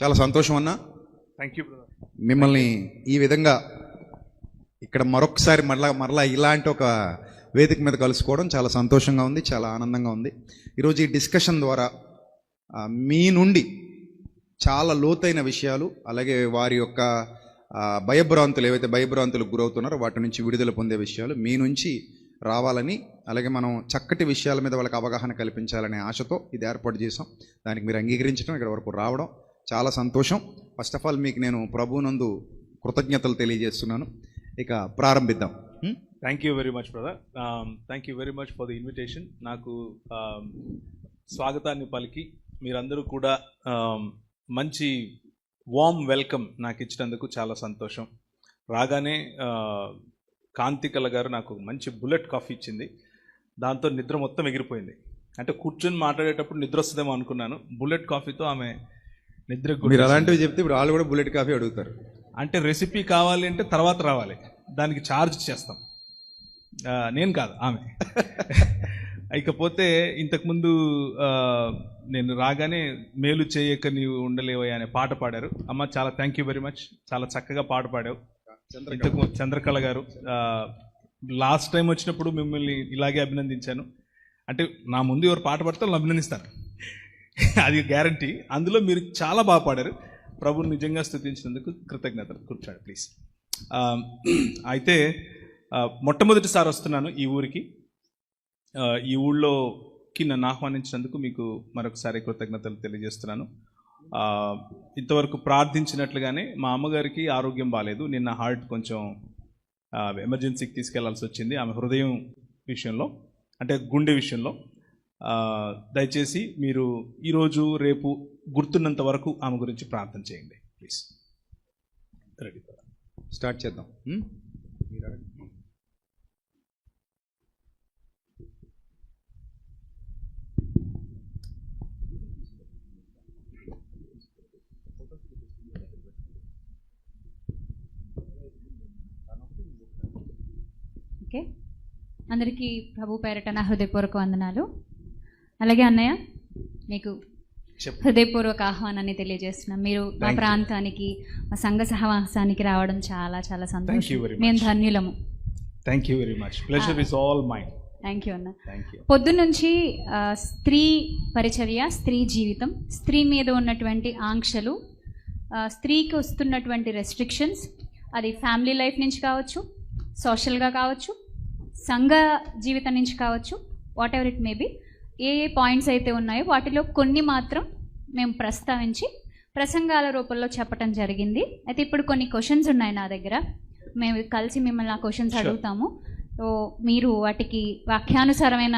చాలా సంతోషం అన్నా. థ్యాంక్ యూ మిమ్మల్ని ఈ విధంగా ఇక్కడ మరొకసారి మరలా మరలా ఇలాంటి ఒక వేదిక మీద కలుసుకోవడం చాలా సంతోషంగా ఉంది చాలా ఆనందంగా ఉంది. ఈరోజు ఈ డిస్కషన్ ద్వారా మీ నుండి చాలా లోతైన విషయాలు అలాగే వారి యొక్క భయభ్రాంతులు ఏవైతే భయభ్రాంతులకు గురవుతున్నారో వాటి నుంచి విడుదల పొందే విషయాలు మీ నుంచి రావాలని అలాగే మనం చక్కటి విషయాల మీద వాళ్ళకి అవగాహన కల్పించాలనే ఆశతో ఇది ఏర్పాటు చేసాం దానికి మీరు అంగీకరించడం ఇక్కడ వరకు రావడం చాలా సంతోషం. ఫస్ట్ ఆఫ్ ఆల్ మీకు నేను ప్రభునందు కృతజ్ఞతలు తెలియజేస్తున్నాను. ఇక ప్రారంభిద్దాం. Thank you very much brother thank you very much for the invitation నాకు um, స్వాగతాన్ని పలికి. మీరందరూ కూడా um, మంచి వామ్ వెల్కమ్ నాకు ఇచ్చినందుకు చాలా సంతోషం. రాగానే కాంతికల గారు నాకు మంచి బుల్లెట్ కాఫీ ఇచ్చింది. దాంతో నిద్ర మొత్తం ఎగిరిపోయింది. అంటే కూర్చొని మాట్లాడేటప్పుడు నిద్ర వస్తుందేమో అనుకున్నాను. బుల్లెట్ కాఫీతో ఆమె నిద్ర మీరు అలాంటివి చెప్తే ఇప్పుడు వాళ్ళు కూడా బుల్లెట్ కాఫీ అడుగుతారు. అంటే రెసిపీ కావాలి అంటే తర్వాత రావాలి. దానికి ఛార్జ్ చేస్తాం. నేను కాదు ఆమె. ఇకపోతే ఇంతకుముందు నేను రాగానే మేలు చేయక నీవు ఉండలేవయ్యా అనే పాట పాడారు. అమ్మ చాలా థ్యాంక్ యూ వెరీ మచ్ చాలా చక్కగా పాట పాడావు. ఇంతకు చంద్రకళ గారు లాస్ట్ టైం వచ్చినప్పుడు మిమ్మల్ని ఇలాగే అభినందించాను. అంటే నా ముందు ఎవరు పాట పాడితే వాళ్ళు అభినందిస్తారు. అది గ్యారంటీ అందులో మీరు చాలా బాగా పాడారు. ప్రభుని నిజంగా స్థుతించినందుకు కృతజ్ఞతలు. కూర్చోండి ప్లీజ్ అయితే మొట్టమొదటిసారి వస్తున్నాను ఈ ఊరికి. ఈ ఊళ్ళోకి నన్ను ఆహ్వానించినందుకు మీకు మరొకసారి కృతజ్ఞతలు తెలియజేస్తున్నాను. ఇంతవరకు ప్రార్థించినట్లుగానే మా అమ్మగారికి ఆరోగ్యం బాగాలేదు నిన్న హార్ట్ కొంచెం ఎమర్జెన్సీకి తీసుకెళ్ళాల్సి వచ్చింది ఆమె హృదయం విషయంలో అంటే గుండె విషయంలో. దయచేసి మీరు ఈరోజు రేపు గుర్తున్నంత వరకు ఆమె గురించి ప్రార్థన చేయండి. Please ready. స్టార్ట్ చేద్దాం. ఓకే. అందరికీ ప్రభు పేరట నా హృదయపూర్వక వందనాలు. అలాగే అన్నయ్య మీకు హృదయపూర్వక ఆహ్వానాన్ని తెలియజేస్తున్నాం. మీరు మా. ప్రాంతానికి మా సంఘ సహవాసానికి రావడం చాలా చాలా సంతోషం. మేము. ధన్యులము. Thank you very much pleasure is all mine thank you అన్న. పొద్దున్నుంచి స్త్రీ పరిచర్య స్త్రీ జీవితం స్త్రీ మీద ఉన్నటువంటి ఆంక్షలు స్త్రీకి వస్తున్నటువంటి రెస్ట్రిక్షన్స్ అది ఫ్యామిలీ లైఫ్ నుంచి కావచ్చు సోషల్గా కావచ్చు సంఘ జీవితం నుంచి కావచ్చు whatever it may be ఏ ఏ పాయింట్స్ అయితే ఉన్నాయో వాటిలో కొన్ని మాత్రం మేము ప్రస్తావించి ప్రసంగాల రూపంలో చెప్పటం జరిగింది. అయితే ఇప్పుడు కొన్ని క్వశ్చన్స్ ఉన్నాయి నా దగ్గర. మేము కలిసి మిమ్మల్ని ఆ క్వశ్చన్స్. అడుగుతాము. సో మీరు వాటికి వాక్యానుసారమైన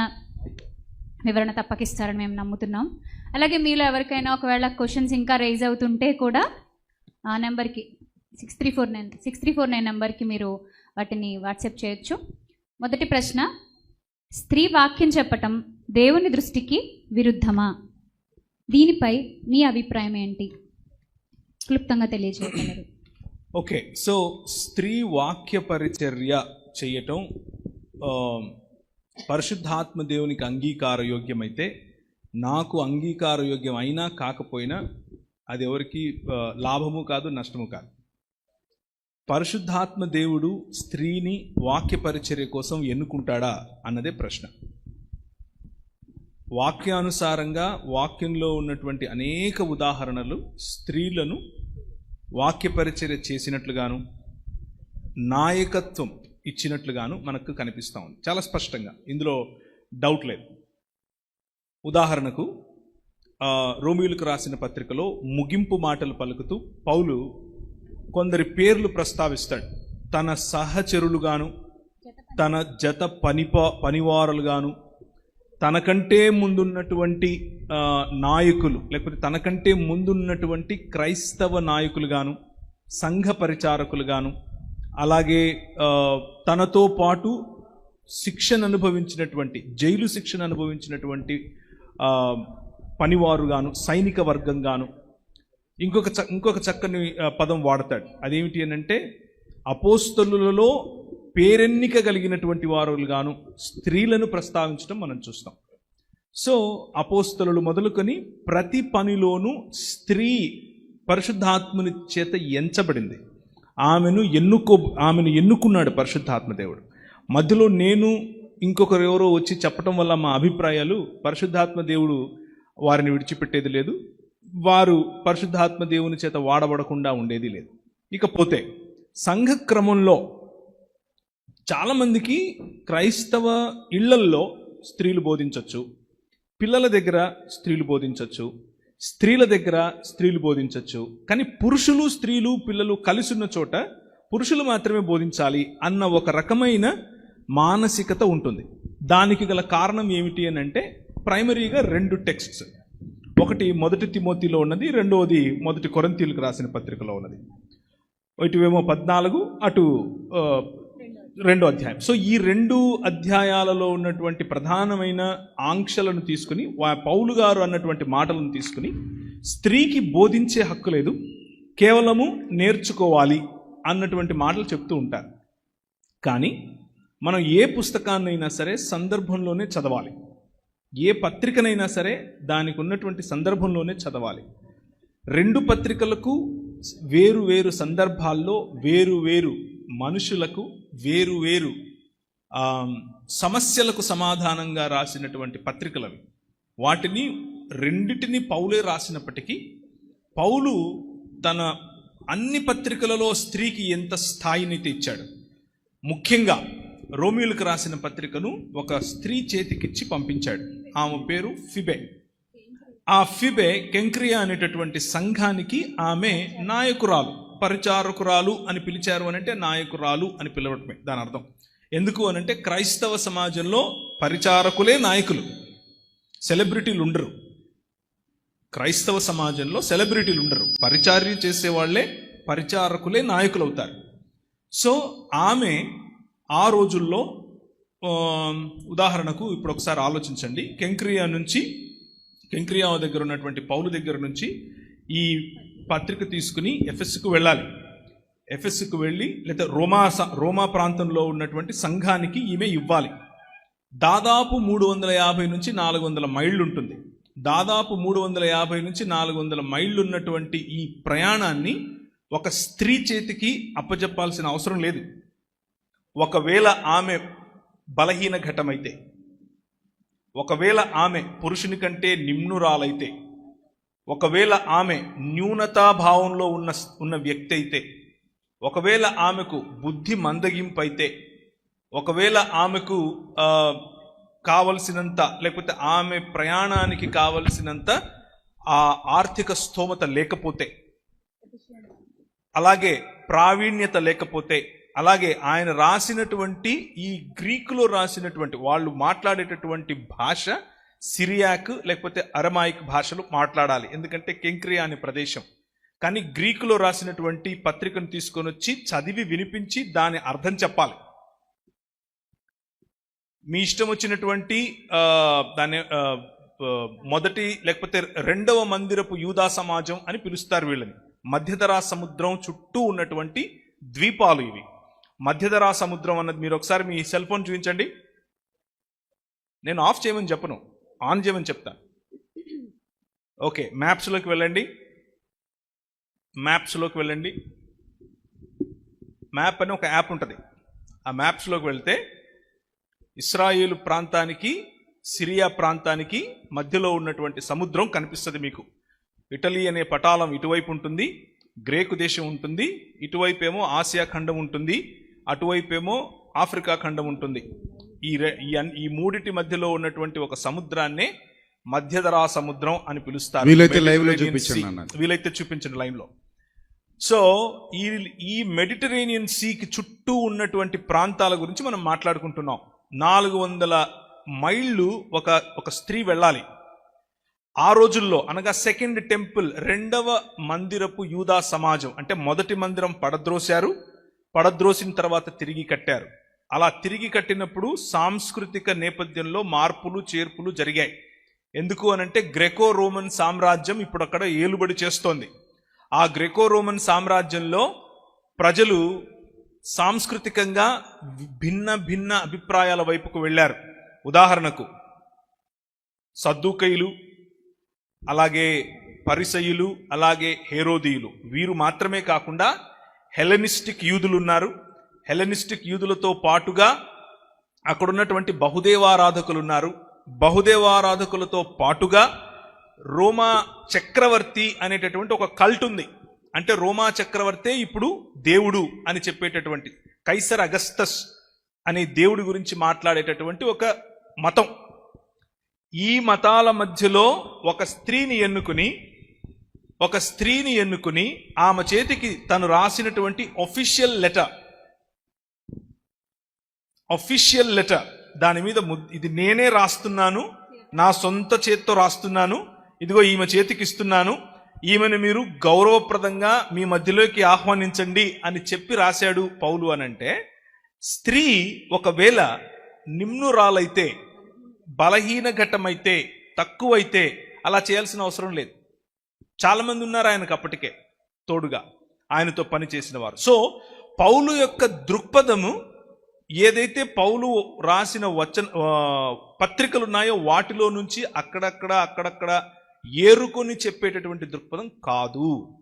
వివరణ తప్పకిస్తారని మేము నమ్ముతున్నాం. అలాగే మీలో ఎవరికైనా ఒకవేళ క్వశ్చన్స్ ఇంకా రైజ్ అవుతుంటే కూడా ఆ నెంబర్కి six three four nine six three four nine నెంబర్కి మీరు వాటిని వాట్సాప్ చేయొచ్చు. మొదటి ప్రశ్న స్త్రీ వాక్యం చెప్పటం దేవుని దృష్టికి విరుద్ధమా? దీనిపై మీ అభిప్రాయం ఏంటి? క్లుప్తంగా తెలియజేయగలరు. ఓకే సో స్త్రీ వాక్య పరిచర్య చేయటం పరిశుద్ధాత్మ దేవునికి అంగీకార యోగ్యమైతే నాకు అంగీకార యోగ్యం అయినా కాకపోయినా అది ఎవరికి లాభము కాదు నష్టము కాదు. పరిశుద్ధాత్మ దేవుడు స్త్రీని వాక్య పరిచర్య కోసం ఎన్నుకుంటాడా? అన్నదే ప్రశ్న. వాక్యానుసారంగా వాక్యంలో ఉన్నటువంటి అనేక ఉదాహరణలు స్త్రీలను వాక్య పరిచర్య చేసినట్లుగాను నాయకత్వం ఇచ్చినట్లుగాను మనకు కనిపిస్తూ ఉంది. చాలా స్పష్టంగా. ఇందులో డౌట్ లేదు. ఉదాహరణకు రోమిలకు రాసిన పత్రికలో ముగింపు మాటలు పలుకుతూ పౌలు కొందరి పేర్లు ప్రస్తావిస్తాడు. తన సహచరులుగాను తన జత పనిప పనివారులుగాను తనకంటే ముందున్నటువంటి నాయకులు లేకపోతే తనకంటే ముందున్నటువంటి క్రైస్తవ నాయకులుగాను సంఘ పరిచారకులుగాను అలాగే తనతో పాటు శిక్షణ అనుభవించినటువంటి జైలు శిక్షణ అనుభవించినటువంటి పనివారుగాను సైనిక వర్గంగాను ఇంకొక చ ఇంకొక చక్కని పదం వాడతాడు. అదేమిటి అని అంటే అపోస్తలులలో పేరెన్నిక కలిగినటువంటి వారులుగాను స్త్రీలను ప్రస్తావించడం మనం చూస్తాం. సో అపోస్తలు మొదలుకొని ప్రతి పనిలోనూ స్త్రీ పరిశుద్ధాత్మని చేత ఎంచబడింది. ఆమెను ఎన్నుకో ఆమెను ఎన్నుకున్నాడు పరిశుద్ధాత్మ దేవుడు. మధ్యలో నేను ఇంకొకరు ఎవరో వచ్చి చెప్పడం వల్ల మా అభిప్రాయాలు పరిశుద్ధాత్మ దేవుడు వారిని విడిచిపెట్టేది లేదు. వారు పరిశుద్ధాత్మ దేవుని చేత వాడబడకుండా ఉండేది లేదు. ఇకపోతే సంఘ క్రమంలో చాలామందికి క్రైస్తవ ఇళ్ళల్లో స్త్రీలు బోధించవచ్చు పిల్లల దగ్గర స్త్రీలు బోధించవచ్చు స్త్రీల దగ్గర స్త్రీలు బోధించవచ్చు కానీ పురుషులు స్త్రీలు పిల్లలు కలిసి ఉన్న చోట పురుషులు మాత్రమే బోధించాలి అన్న ఒక రకమైన మానసికత ఉంటుంది. దానికి గల కారణం ఏమిటి అని అంటే ప్రైమరీగా రెండు టెక్స్ట్స్. ఒకటి మొదటి తిమోతిలో ఉన్నది రెండవది మొదటి కొరంతీలకు రాసిన పత్రికలో ఉన్నది. ఇటువేమో పద్నాలుగు అటు రెండో అధ్యాయం. సో ఈ రెండు అధ్యాయాలలో ఉన్నటువంటి ప్రధానమైన ఆంక్షలను తీసుకుని పౌలు గారు అన్నటువంటి మాటలను తీసుకుని స్త్రీకి బోధించే హక్కు లేదు కేవలము నేర్చుకోవాలి అన్నటువంటి మాటలు చెప్తూ ఉంటారు. కానీ మనం ఏ పుస్తకాన్నైనా సరే సందర్భంలోనే చదవాలి. ఏ పత్రికనైనా సరే దానికి ఉన్నటువంటి సందర్భంలోనే చదవాలి. రెండు పత్రికలకు వేరు వేరు సందర్భాల్లో వేరు వేరు మనుషులకు వేరు వేరు సమస్యలకు సమాధానంగా రాసినటువంటి పత్రికలవి. వాటిని రెండిటిని పౌలే రాసినప్పటికీ పౌలు తన అన్ని పత్రికలలో స్త్రీకి ఎంత స్థాయినైతే ఇచ్చాడు ముఖ్యంగా రోమిలకు రాసిన పత్రికను ఒక స్త్రీ చేతికిచ్చి పంపించాడు. ఆమె పేరు ఫిబే. ఆ ఫిబే కెంక్రియా అనేటటువంటి సంఘానికి ఆమె నాయకురాలు. పరిచారకురాలు అని పిలిచారు అని అంటే నాయకురాలు అని పిలవటమే దాని అర్థం. ఎందుకు అని అంటే క్రైస్తవ సమాజంలో పరిచారకులే నాయకులు. సెలబ్రిటీలు ఉండరు. క్రైస్తవ సమాజంలో సెలబ్రిటీలు ఉండరు. పరిచార్యం చేసేవాళ్ళే పరిచారకులే నాయకులు అవుతారు సో ఆమె ఆ రోజుల్లో ఉదాహరణకు ఇప్పుడు ఒకసారి ఆలోచించండి. కెంక్రియా నుంచి కెంక్రియా దగ్గర ఉన్నటువంటి పౌలు దగ్గర నుంచి ఈ పత్రిక తీసుకుని ఎఫ్ఎస్కు వెళ్ళాలి. ఎఫ్ఎస్కు వెళ్ళి లేదా రోమా రోమా ప్రాంతంలో ఉన్నటువంటి సంఘానికి ఈమె ఇవ్వాలి. దాదాపు మూడు వందల యాభై నుంచి నాలుగు వందల మైళ్ళు ఉంటుంది దాదాపు మూడు వందల యాభై నుంచి నాలుగు వందల మైళ్ళు ఉన్నటువంటి ఈ ప్రయాణాన్ని ఒక స్త్రీ చేతికి అప్పజెప్పాల్సిన అవసరం లేదు. ఒకవేళ ఆమె బలహీన ఘటమైతే ఒకవేళ ఆమె పురుషుని కంటే నిమ్నురాలైతే ఒకవేళ ఆమె న్యూనతాభావంలో ఉన్న ఉన్న వ్యక్తి అయితే ఒకవేళ ఆమెకు బుద్ధి మందగింపు అయితే ఒకవేళ ఆమెకు కావలసినంత లేకపోతే ఆమె ప్రయాణానికి కావలసినంత ఆ ఆర్థిక స్తోమత లేకపోతే అలాగే ప్రావీణ్యత లేకపోతే అలాగే ఆయన రాసినటువంటి ఈ గ్రీకులో రాసినటువంటి వాళ్ళు మాట్లాడేటటువంటి భాష సిరియాక్ లేకపోతే అరమాయిక్ భాషలు మాట్లాడాలి. ఎందుకంటే కెంక్రియా అనే ప్రదేశం. కానీ గ్రీకులో రాసినటువంటి పత్రికను తీసుకొని వచ్చి చదివి వినిపించి దాని అర్థం చెప్పాలి. మీ ఇష్టం వచ్చినటువంటి దాని దాన్ని మొదటి లేకపోతే రెండవ మందిరపు యూదా సమాజం అని పిలుస్తారు వీళ్ళని. మధ్యధరా సముద్రం చుట్టూ ఉన్నటువంటి ద్వీపాలు ఇవి. మధ్యధరా సముద్రం అన్నది మీరు ఒకసారి మీ సెల్ ఫోన్ చూపించండి. నేను ఆఫ్ చేయమని చెప్పను. ఆన్ చేయమని చెప్తాను ఓకే మ్యాప్స్లోకి వెళ్ళండి. మ్యాప్స్లోకి వెళ్ళండి. మ్యాప్ అని ఒక యాప్ ఉంటుంది. ఆ మ్యాప్స్లోకి వెళ్తే ఇస్రాయేలు ప్రాంతానికి సిరియా ప్రాంతానికి మధ్యలో ఉన్నటువంటి సముద్రం కనిపిస్తుంది మీకు. ఇటలీ అనే పటాలం ఇటువైపు ఉంటుంది గ్రేకు దేశం ఉంటుంది ఇటువైపు ఏమో ఆసియా ఖండం ఉంటుంది అటువైపు ఏమో ఆఫ్రికా ఖండం ఉంటుంది. ఈ రె- ఈ మూడిటి మధ్యలో ఉన్నటువంటి ఒక సముద్రాన్నే మధ్యధరా సముద్రం అని పిలుస్తారు. వీలైతే live లో చూపించండి. వీలైతే చూపించండి లైవ్లో సో ఈ ఈ మెడిటరేనియన్ సీకి చుట్టూ ఉన్నటువంటి ప్రాంతాల గురించి మనం మాట్లాడుకుంటున్నాం. నాలుగు వందల మైళ్ళు ఒక ఒక స్త్రీ వెళ్ళాలి. ఆ రోజుల్లో అనగా సెకండ్ టెంపుల్ రెండవ మందిరపు యూదా సమాజం అంటే మొదటి మందిరం పడద్రోశారు పడద్రోసిన తర్వాత తిరిగి కట్టారు. అలా తిరిగి కట్టినప్పుడు సాంస్కృతిక నేపథ్యంలో మార్పులు చేర్పులు జరిగాయి. ఎందుకు అనంటే గ్రెకో రోమన్ సామ్రాజ్యం ఇప్పుడు అక్కడ ఏలుబడి చేస్తోంది. ఆ గ్రెకో రోమన్ సామ్రాజ్యంలో ప్రజలు సాంస్కృతికంగా భిన్న భిన్న అభిప్రాయాల వైపుకు వెళ్ళారు. ఉదాహరణకు సద్దుకైలు అలాగే పరిసయులు అలాగే హేరోదీయులు. వీరు మాత్రమే కాకుండా హెలెనిస్టిక్ యూదులు ఉన్నారు హెలెనిస్టిక్ యూదులతో పాటుగా అక్కడున్నటువంటి బహుదేవారాధకులు ఉన్నారు బహుదేవారాధకులతో పాటుగా రోమా చక్రవర్తి అనేటటువంటి ఒక కల్ట్ ఉంది. అంటే రోమా చక్రవర్తే ఇప్పుడు దేవుడు అని చెప్పేటటువంటి కైసర్ అగస్తస్ అనే దేవుడి గురించి మాట్లాడేటటువంటి ఒక మతం. ఈ మతాల మధ్యలో ఒక స్త్రీని ఎన్నుకుని ఒక స్త్రీని ఎన్నుకుని ఆమె చేతికి తను రాసినటువంటి ఒఫిషియల్ లెటర్ అఫీషియల్ లెటర్ దాని మీద ఇది నేనే రాస్తున్నాను నా సొంత చేత్తో రాస్తున్నాను ఇదిగో ఈమె చేతికి ఇస్తున్నాను ఈమెను మీరు గౌరవప్రదంగా మీ మధ్యలోకి ఆహ్వానించండి అని చెప్పి రాశాడు పౌలు అనంటే స్త్రీ ఒకవేళ నిమ్నురాలైతే బలహీన ఘట్టమైతే తక్కువైతే అలా చేయాల్సిన అవసరం లేదు. చాలామంది ఉన్నారు ఆయనకు అప్పటికే తోడుగా ఆయనతో పనిచేసిన వారు. సో పౌలు యొక్క దృక్పథము ఏదైతే పౌలు రాసిన వచన పత్రికలు ఉన్నాయో వాటిలో నుంచి అక్కడక్కడ అక్కడక్కడ ఏరుకొని చెప్పేటటువంటి దృక్పథం కాదు.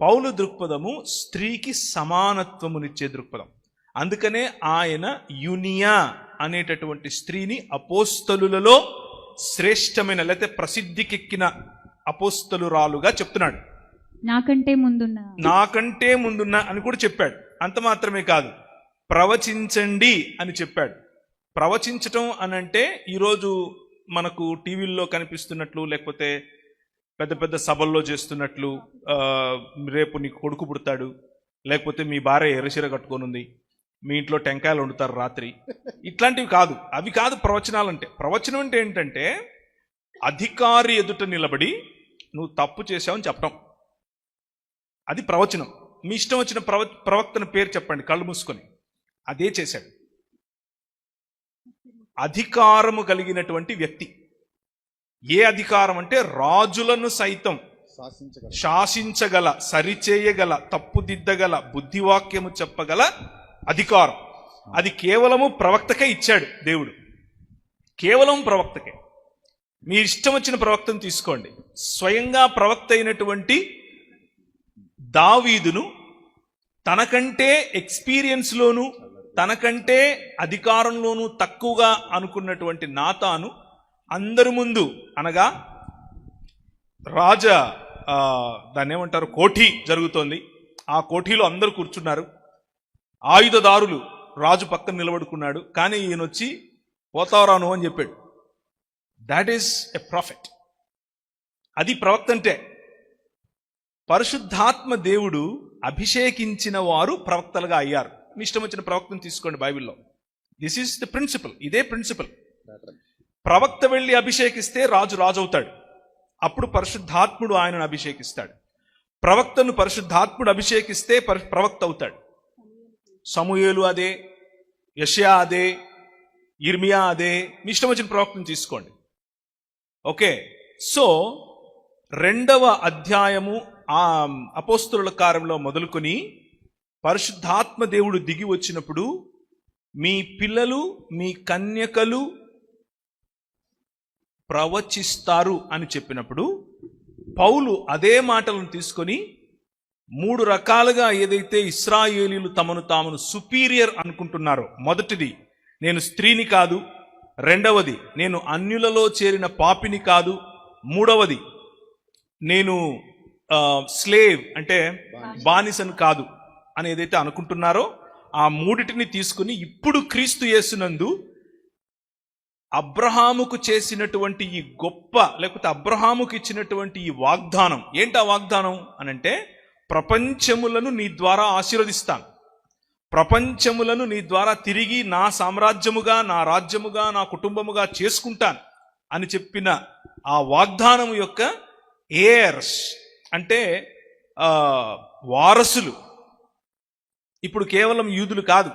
పౌలు దృక్పథము స్త్రీకి సమానత్వమునిచ్చే దృక్పథం. అందుకనే ఆయన యునియా అనేటటువంటి స్త్రీని అపోస్తలులలో శ్రేష్టమైన లేకపోతే ప్రసిద్ధికెక్కిన అపోస్తలురాలుగా చెప్తున్నాడు. నాకంటే ముందున్న. నాకంటే ముందున్న అని కూడా చెప్పాడు. అంత మాత్రమే కాదు. ప్రవచించండి అని చెప్పాడు. ప్రవచించటం అని అంటే ఈరోజు మనకు టీవీల్లో కనిపిస్తున్నట్లు లేకపోతే పెద్ద పెద్ద సభల్లో చేస్తున్నట్లు రేపు నీకు కొడుకు పుడతాడు లేకపోతే మీ భార్య ఎర్రచీర కట్టుకొనుంది మీ ఇంట్లో టెంకాయలు వండుతారు రాత్రి. ఇట్లాంటివి కాదు. అవి కాదు ప్రవచనాలు అంటే ప్రవచనం అంటే ఏంటంటే అధికారి ఎదుట నిలబడి నువ్వు తప్పు చేశావని చెప్పడం అది ప్రవచనం. మీ ఇష్టం వచ్చిన ప్రవ ప్రవక్తన పేరు చెప్పండి కళ్ళు మూసుకొని. అదే చేశాడు. అధికారము కలిగినటువంటి వ్యక్తి. ఏ అధికారం అంటే రాజులను సైతం శాసించగల. సరిచేయగల తప్పుదిద్దగల బుద్ధివాక్యము చెప్పగల అధికారం. అది కేవలము ప్రవక్తకే ఇచ్చాడు దేవుడు. కేవలం ప్రవక్తకే. మీ ఇష్టం వచ్చిన ప్రవక్తను తీసుకోండి. స్వయంగా ప్రవక్త అయినటువంటి దావీదును తనకంటే ఎక్స్పీరియన్స్లోను తనకంటే అధికారంలోనూ తక్కువగా అనుకున్నటువంటి నాతాను అందరి ముందు అనగా రాజ దాన్ని ఏమంటారు? కోఠి జరుగుతోంది. ఆ కోఠీలో అందరూ కూర్చున్నారు. ఆయుధదారులు రాజు పక్కన నిలబడుకున్నాడు. కానీ ఈయన వచ్చి పోతావరాను అని చెప్పాడు. దాట్ ఈస్ ఎ ప్రాఫిట్ అది ప్రవక్త అంటే. పరిశుద్ధాత్మ దేవుడు అభిషేకించిన వారు ప్రవక్తలుగా అయ్యారు. మీ ఇష్టం వచ్చిన ప్రవక్తను తీసుకోండి బైబిల్లో. దిస్ ఈస్ ద ప్రిన్సిపల్ ఇదే ప్రిన్సిపల్ ప్రవక్త వెళ్ళి అభిషేకిస్తే రాజు రాజు అవుతాడు అప్పుడు పరిశుద్ధాత్ముడు ఆయనను అభిషేకిస్తాడు. ప్రవక్తను పరిశుద్ధాత్ముడు అభిషేకిస్తే పరి- ప్రవక్త అవుతాడు. సమూయేలు అదే యషయా అదే ఇర్మియా అదే మీ ఇష్టం వచ్చిన ప్రవక్తను తీసుకోండి. ఓకే. సో రెండవ అధ్యాయము ఆ అపోస్తుల కారంలో మొదలుకొని పరిశుద్ధాత్మ దేవుడు దిగి వచ్చినప్పుడు మీ పిల్లలు మీ కన్యకలు ప్రవచిస్తారు అని చెప్పినప్పుడు పౌలు అదే మాటలను తీసుకొని మూడు రకాలుగా ఏదైతే ఇస్రాయేలీలు తమను తామును సుపీరియర్ అనుకుంటున్నారో మొదటిది నేను స్త్రీని కాదు. రెండవది నేను అన్యులలో చేరిన పాపిని కాదు. మూడవది నేను స్లేవ్ అంటే బానిసను కాదు. అని ఏదైతే అనుకుంటున్నారో ఆ మూడిటిని తీసుకుని ఇప్పుడు క్రీస్తు యేసునందు అబ్రహాముకు చేసినటువంటి ఈ గొప్ప లేకపోతే అబ్రహాముకు ఇచ్చినటువంటి ఈ వాగ్దానం. ఏంటి ఆ వాగ్దానం? అనంటే ప్రపంచములను నీ ద్వారా ఆశీర్వదిస్తాను. ప్రపంచములను నీ ద్వారా తిరిగి నా సామ్రాజ్యముగా నా రాజ్యముగా నా కుటుంబముగా చేసుకుంటాను అని చెప్పిన ఆ వాగ్దానము యొక్క ఏయర్స్ అంటే వారసులు. ఇప్పుడు కేవలం యూదులు కాదు.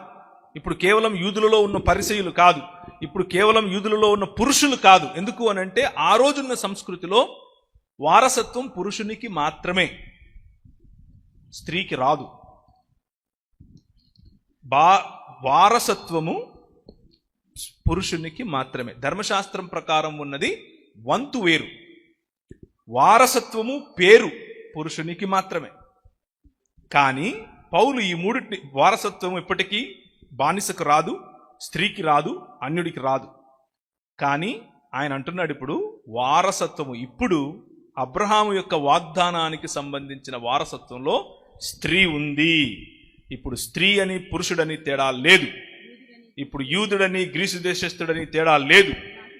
ఇప్పుడు కేవలం యూదులలో ఉన్న పరిచయులు కాదు. ఇప్పుడు కేవలం యూదులలో ఉన్న పురుషులు కాదు. ఎందుకు అని అంటే ఆ రోజున్న సంస్కృతిలో వారసత్వం పురుషునికి మాత్రమే. స్త్రీకి రాదు. బా వారసత్వము పురుషునికి మాత్రమే. ధర్మశాస్త్రం ప్రకారం ఉన్నది వంతు వేరు. వారసత్వము పేరు పురుషునికి మాత్రమే. కానీ పౌలు ఈ మూడిటి వారసత్వం ఎప్పటికీ బానిసకు రాదు స్త్రీకి రాదు అన్యుడికి రాదు. కానీ ఆయన అంటున్నాడు ఇప్పుడు వారసత్వము ఇప్పుడు అబ్రహాము యొక్క వాగ్దానానికి సంబంధించిన వారసత్వంలో స్త్రీ ఉంది. ఇప్పుడు స్త్రీ అని పురుషుడని తేడా లేదు. ఇప్పుడు యూదుడని గ్రీసు దేశస్థుడని తేడా లేదు.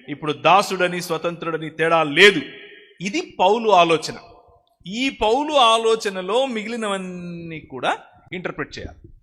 ఇప్పుడు దాసుడని స్వతంత్రుడని తేడా లేదు. ఇది పౌలు ఆలోచన. ఈ పౌలు ఆలోచనలో మిగిలినవన్నీ కూడా ఇంటర్ప్రిట్ చేయాలి.